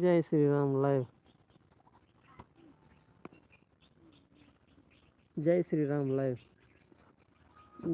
જય શ્રી રામ લાઈવ. જય શ્રી રામ લાઈવ.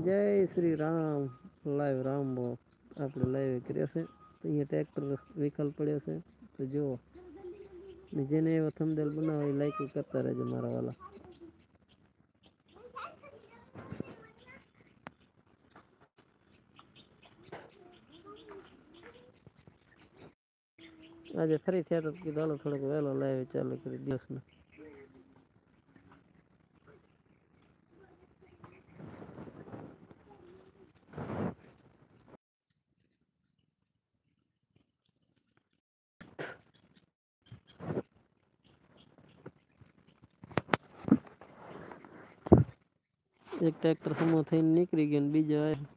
જય શ્રી રામ લાઈવ રામબો. આપણે લાઈવ કર્યો છે. અહીંયા ટ્રેક્ટર વિકલ્પ પડ્યો છે. તો જુઓ. જેને એવો થમદેલ બનાવો એ લાઈક કરતા રહેજો મારા વાલા. આજે ફરી થયા તો કીધું હાલો થોડોક વહેલો લાઈવ ચાલુ કરી દિવસનો એક ટ્રેક્ટર સમૂહ થઈને નીકળી ગયો ને બીજો આવ્યો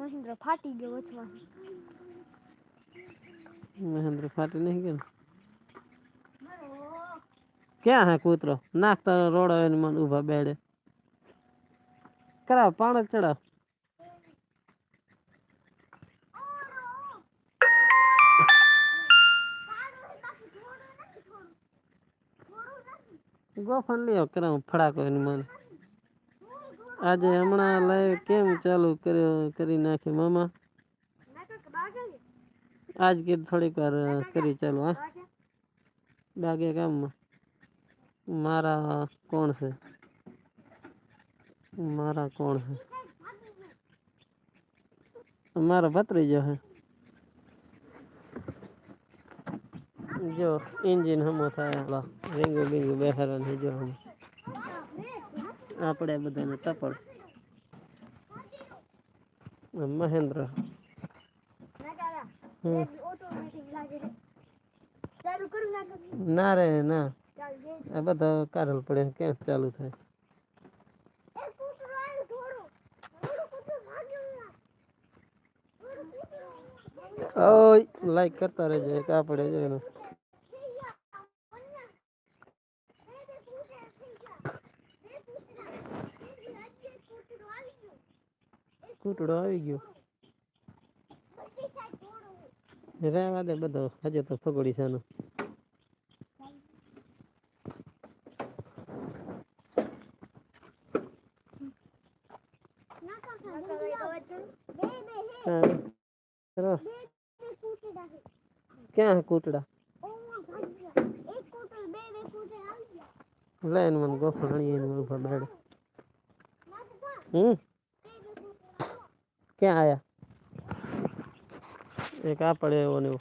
મહેન્દ્ર ફાટી ગયો વચમાં મહેન્દ્ર ફાટી નહીં ગયો ને? ક્યાં હે કૂતરો નાખતા રોડ આવે ને મને ઊભા બેડે કરાવ પાણી ચડાવ ગોફન લ્યો કરાવ ફડાકો એને મને આજે હમણાં લાઈવ કેમ ચાલુ કર્યો કરી નાખી મામા આજ કીધું થોડીક વાર કરી ચાલુ હા બાગે કામમાં મારા કોણ છે મારા કોણ છે મારા ભત્રીજો છે જો એન્જિન હમો થાય હાલો રીંગુ બીંગુ બેહારવાની જો હમ આપણે બધાને ટપડ મહેન્દ્ર હમ ઓટોમેટિક લાગે છે ચાલુ કરું નાખો ના રે ના ચાલ જે આ બધા કારલ પડે ક્યાં ચાલુ થાય એ કૂતરો આવ્યો થોડો થોડો કૂતરો ભાગ્યો ના થોડો કૂતરો ઓય લાઈક કરતા રહેજો એક આ પડે કૂટડો આવી ગયો. રહેવા દે બધો. હજે તો ફગોડી છે ક્યાં હે કૂટડા લાઈન મને ગોફો ગણી એને ઊભા બેડ. હમ? ક્યાં આયા એક આ પડે એવો ને એવો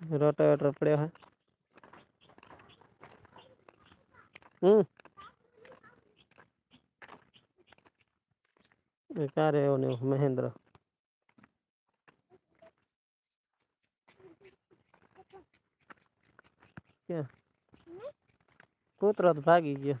રોટાવેટર પડ્યો હે હમ એક આ રહ્યો ને એવો મહેન્દ્ર ક્યાં કૂતરો તો ભાગી ગયો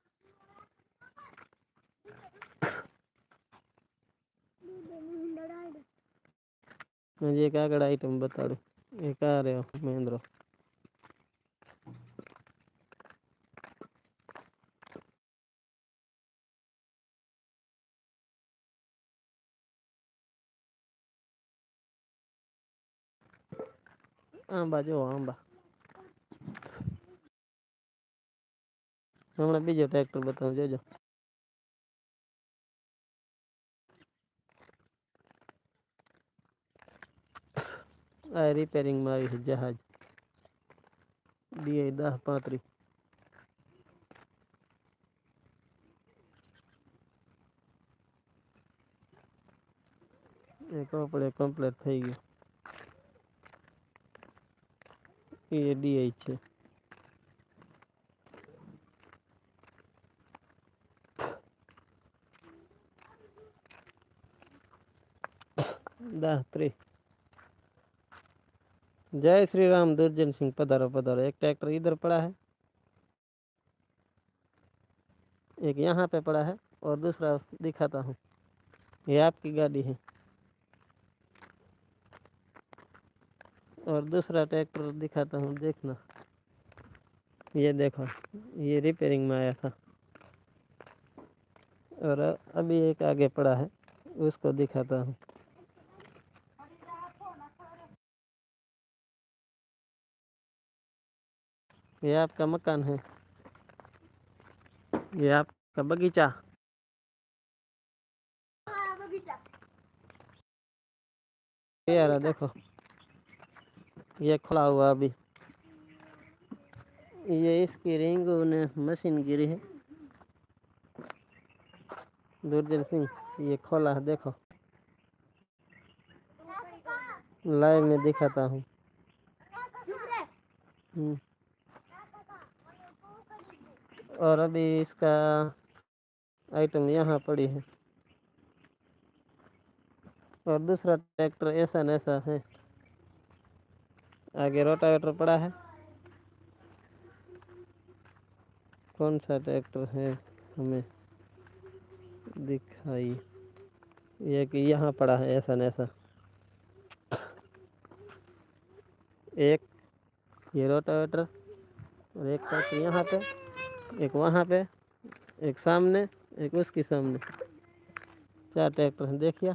હજી એક આગળ આઈટમ બતાડું. એક આ રહ્યો મહેન્દ્રો? આંબા, જો આંબા. હમણાં બીજો ટ્રેક્ટર બતાવું, જોજો. आई रिपेरिंग मै जहाज़ डीआई दह पात्र कपड़े कंप्लीट थी गए ये डीआई है दस त्री जय श्री राम, दुर्जन सिंह पधारो पधारो। एक ट्रैक्टर इधर पड़ा है, एक यहाँ पे पड़ा है और दूसरा दिखाता हूँ। ये आपकी गाड़ी है। और दूसरा ट्रैक्टर दिखाता हूँ, देखना। ये देखो, ये रिपेयरिंग में आया था। और अभी एक आगे पड़ा है, उसको दिखाता हूँ। ये आपका मकान है। ये आपका बगीचा। ये यार देखो। ये खुला हुआ अभी। ये इसकी रिंग ने मशीन गिरी है। दूरदर्शन सिंह ये खोला है देखो। लाइव में दिखाता हूँ। हम्म। और अभी इसका आइटम यहाँ पड़ी है। और दूसरा ट्रैक्टर ऐसा न ऐसा है। आगे रोटावेटर पड़ा है। कौन सा ट्रैक्टर है हमें दिखाई? ये कि यहाँ पड़ा है ऐसा न ऐसा एक, ये रोटावेटर और एक ट्रैक्टर यहाँ पे। एक वहाँ पे, एक सामने, एक उसके सामने। चार ट्रैक्टर हैं देखिए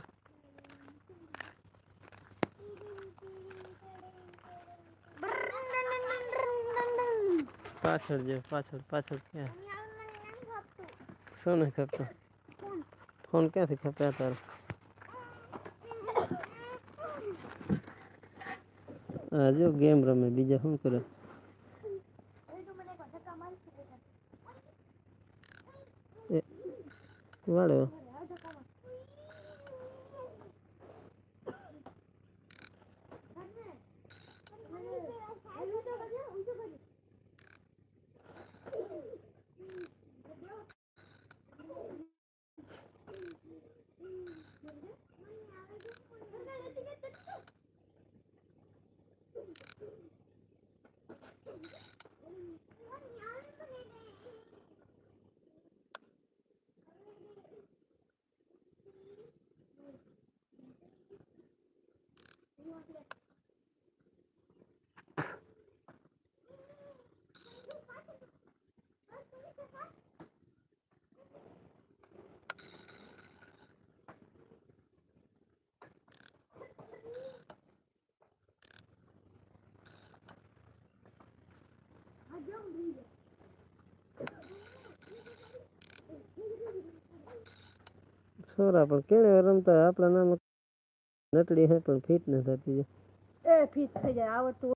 पाछड़ जो, पाछड़ पाछड़ क्या है? सोने खपता फ़ोन कैसे से खपता तार? आज गेम रमे, बीजा हूँ करो। કરે છોરા પણ કેળે રમતા આપણા નામ નટડી હે પણ ફિટ ન થતી એ ફીટ થઈ જાય આવડતું